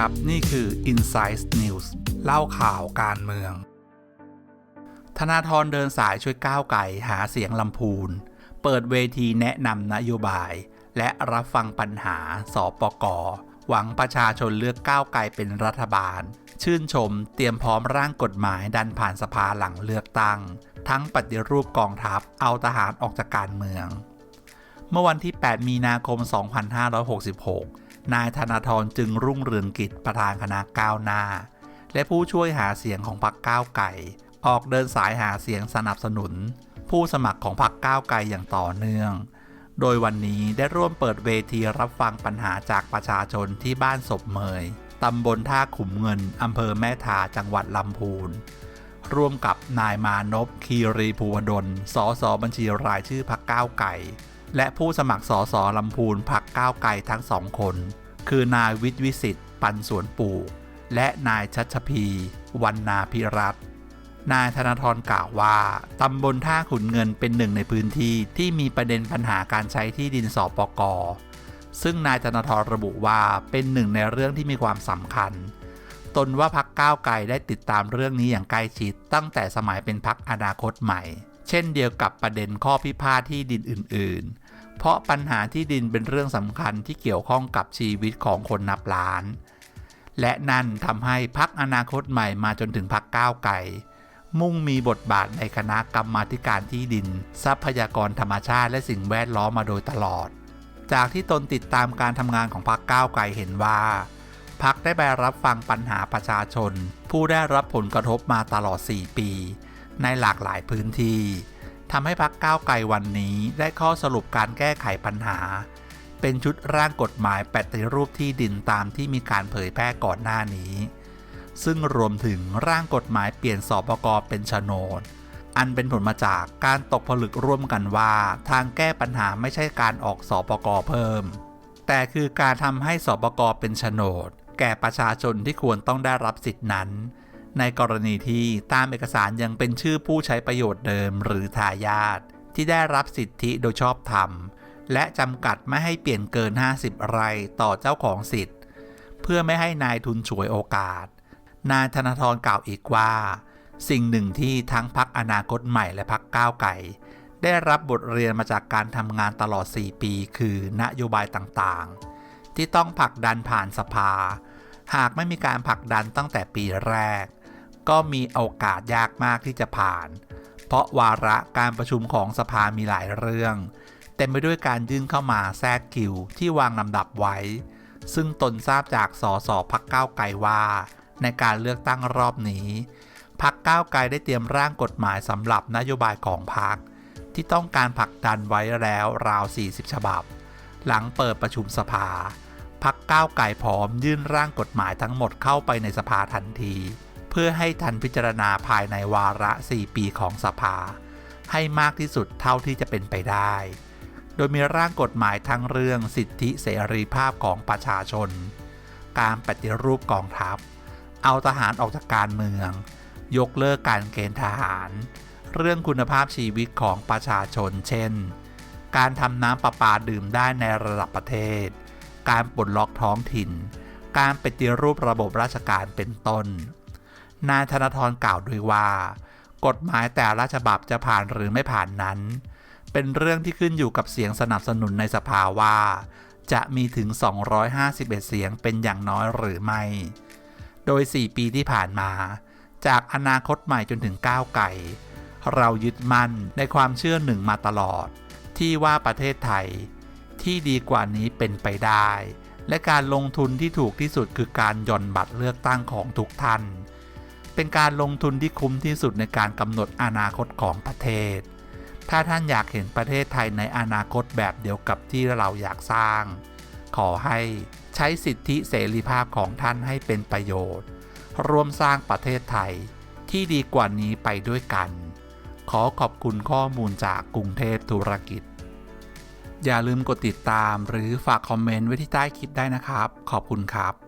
ครับ นี่คือ Insight News เล่าข่าวการเมือง ธนาธรเดินสายช่วยก้าวไก่หาเสียงลำพูน เปิดเวทีแนะนำนโยบาย และรับฟังปัญหาสปก หวังประชาชนเลือกก้าวไก่เป็นรัฐบาล ชื่นชมเตรียมพร้อมร่างกฎหมายดันผ่านสภาหลังเลือกตั้ง ทั้งปฏิรูปกองทัพเอาทหารออกจากการเมือง เมื่อวันที่ 8 มีนาคม 2566 นายธนาธรจึงรุ่งเรืองกิจประธานคณะก้าวหน้า และผู้ช่วยหาเสียงของพรรคก้าวไก่ ออกเดินสายหาเสียงสนับสนุน ผู้สมัครของพรรคก้าวไก่อย่างต่อเนื่อง โดยวันนี้ได้ร่วมเปิดเวทีรับฟังปัญหาจากประชาชนที่บ้านศพเมยตำบลท่าขุมเงินอำเภอแม่ทาจังหวัดลำพูนร่วมกับนายมานพคีรีภูวดล สสบัญชีรายชื่อพักก้าวไก่ และผู้สมัครสสลำพูนพักก้าวไก่ทั้งสองคน คือนายวิทย์วิสิทธิ์ปันสวนปู่ และนายชัชพีวันนาพิรัตน์นายธนาธรกล่าวว่า ตำบลท่าขุนเงินเป็นหนึ่งในพื้นที่ที่มีประเด็นปัญหาการใช้ที่ดินสปกซึ่งนายธนาธรระบุว่าเป็นหนึ่งในเรื่องที่มีความสำคัญ ตนว่าพักก้าวไกลได้ติดตามเรื่องนี้อย่างใกล้ชิดตั้งแต่สมัยเป็นพักอนาคตใหม่ เช่นเดียวกับประเด็นข้อพิพาทที่ดินอื่น ๆ เพราะปัญหาที่ดินเป็นเรื่องสำคัญที่เกี่ยวข้องกับชีวิตของคนนับล้าน และนั่นทำให้พักอนาคตใหม่มาจนถึงพักก้าวไกลมุ่งมีบทบาทในคณะกรรมาการที่ดิน ทรัพยากรธรรมชาติและสิ่งแวดล้อมมาโดยตลอด จากที่ตนติดตามการทำงานของพรรคก้าวไกลเห็นว่าพักได้ไปรับฟังปัญหาประชาชน ผู้ได้รับผลกระทบมาตลอด 4 ปี ในหลากหลายพื้นที่ทำให้พักก้าวไกลวันนี้ได้ข้อสรุปการแก้ไขปัญหา เป็นชุดร่างกฎหมายปฏิรูปที่ดินตามที่มีการเผยแพร่ก่อนหน้านี้ ซึ่งรวมถึงร่างกฎหมายเปลี่ยนสอบประกอบเป็นโฉนดอันเป็นผลมาจากการตกผลึกร่วมกันว่า ทางแก้ปัญหาไม่ใช่การออกสอบประกอบเพิ่ม แต่คือการทำให้สอบประกอบเป็นโฉนด แก่ประชาชนที่ควรต้องได้รับสิทธินั้น ในกรณีที่ตามเอกสารยังเป็นชื่อผู้ใช้ประโยชน์เดิมหรือทายาทที่ได้รับสิทธิโดยชอบธรรม และจำกัดไม่ให้เปลี่ยนเกิน 50 ไร่ต่อเจ้าของสิทธิ์ เพื่อไม่ให้นายทุนฉวยโอกาส นายธนาธรกล่าวอีกว่า สิ่งหนึ่งที่ทั้งพักอนาคตใหม่และพักก้าวไก่ได้รับบทเรียนมาจากการทำงานตลอด 4 ปี คือนโยบายต่างๆ ที่ต้องผลักดันผ่านสภา หากไม่มีการผลักดันตั้งแต่ปีแรก ก็มีโอกาสยากมากที่จะผ่าน เพราะวาระการประชุมของสภามีหลายเรื่องเต็มไปด้วยการยื่นเข้ามาแทรกคิวที่วางลำดับไว้ ซึ่งตนทราบจากสสพักก้าวไกลว่า ในการเลือกตั้งรอบนี้พักก้าวไกลได้เตรียมร่างกฎหมายสำหรับนโยบายของพักที่ต้องการผลักดันไว้แล้วราว 40 ฉบับ หลังเปิดประชุมสภาพักก้าวไกลพร้อมยื่นร่างกฎหมายทั้งหมดเข้าไปในสภาทันที เพื่อให้ทันพิจารณาภายในวาระ 4 ปีของสภา ให้มากที่สุดเท่าที่จะเป็นไปได้ โดยมีร่างกฎหมายทั้งเรื่องสิทธิเสรีภาพของประชาชน การปฏิรูปกองทัพ เอาทหารออกจากการเมือง ยกเลิกการเกณฑ์ทหาร เรื่องคุณภาพชีวิตของประชาชน เช่น การทำน้ำประปาดื่มได้ในระดับประเทศ การปลดล็อกท้องถิ่น การปฏิรูประบบราชการเป็นต้น นายธนาธรกล่าวด้วยว่า กฎหมายแต่ละฉบับจะผ่านหรือไม่ผ่านนั้น เป็นเรื่องที่ขึ้นอยู่กับเสียงสนับสนุนในสภาว่า จะมีถึง 251 เสียงเป็นอย่างน้อยหรือไม่ โดย 4 ปีที่ผ่านมา จากอนาคตใหม่จนถึงก้าวไก่เรายึดมั่นในความเชื่อหนึ่งมาตลอด ที่ว่าประเทศไทย ที่ดีกว่านี้เป็นไปได้ และการลงทุนที่ถูกที่สุดคือการหย่อนบัตรเลือกตั้งของทุกท่าน เป็นการลงทุนที่คุ้มที่สุดในการกำหนดอนาคตของประเทศ ถ้าท่านอยากเห็นประเทศไทยในอนาคตแบบเดียวกับที่เราอยากสร้าง ขอให้ใช้สิทธิเสรีภาพของท่านให้เป็นประโยชน์ ร่วมสร้างประเทศไทยที่ดีกว่านี้ไปด้วยกัน ขอขอบคุณข้อมูลจากกรุงเทพธุรกิจ อย่าลืมกดติดตามหรือฝากคอมเมนต์ไว้ที่ใต้คลิปได้นะครับ ขอบคุณครับ